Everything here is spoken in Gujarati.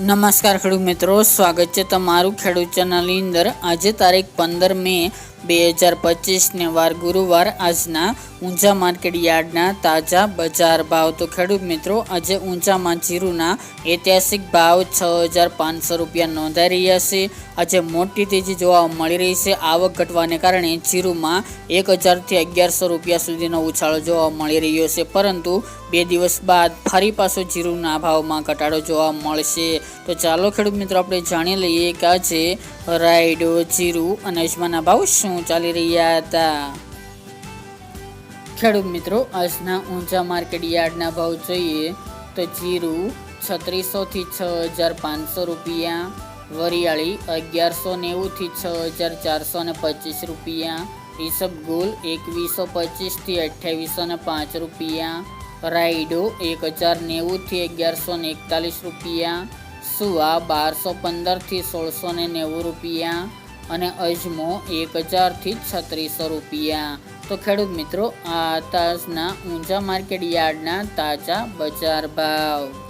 નમસ્કાર ખેડૂત મિત્રો સ્વાગત છે તમારું ખેડૂત ચેનલની અંદર. આજે તારીખ પંદર મે બે હજાર પચીસને વાર ગુરુવાર આજના ઊંચા માર્કેટ યાર્ડના તાજા બજાર ભાવ. તો ખેડૂત મિત્રો, આજે ઊંચામાં જીરુના ઐતિહાસિક ભાવ છ હજાર પાંચસો રૂપિયા નોંધાઈ રહ્યા છે. આજે મોટી તેજી જોવા મળી રહી છે. આવક ઘટવાને કારણે જીરુમાં એક હજારથી અગિયારસો રૂપિયા સુધીનો ઉછાળો જોવા મળી રહ્યો છે. પરંતુ બે દિવસ બાદ ફરી પાછો જીરુના ભાવમાં ઘટાડો જોવા મળશે. તો ચાલો ખેડૂત મિત્રો, આપણે જાણી લઈએ કે આજે રાયડો, જીરું અને અજમાના ભાવ શું ચાલી રહ્યા હતા? ખેડૂત મિત્રો, આજના ઊંચા માર્કેટ યાર્ડના ભાવ જોઈએ તો જીરું છત્રીસોથી છ હજાર પાંચસો રૂપિયા, વરિયાળી અગિયારસો નેવુંથી છ હજાર ચારસો ને પચીસ રૂપિયા ઈસબગુલ એકવીસો પચીસથી અઠ્યાવીસો ને પાંચ રૂપિયા, રાયડો એક હજાર નેવુંથી અગિયારસો ને એકતાલીસ રૂપિયા સુવા બારસો પંદરથી સોળસો ને નેવું રૂપિયા? અને અજમો એક હજારથી છત્રીસો રૂપિયા. તો ખેડૂત મિત્રો, આ તાજના ઊંચા માર્કેટ યાર્ડના તાજા બજાર ભાવ.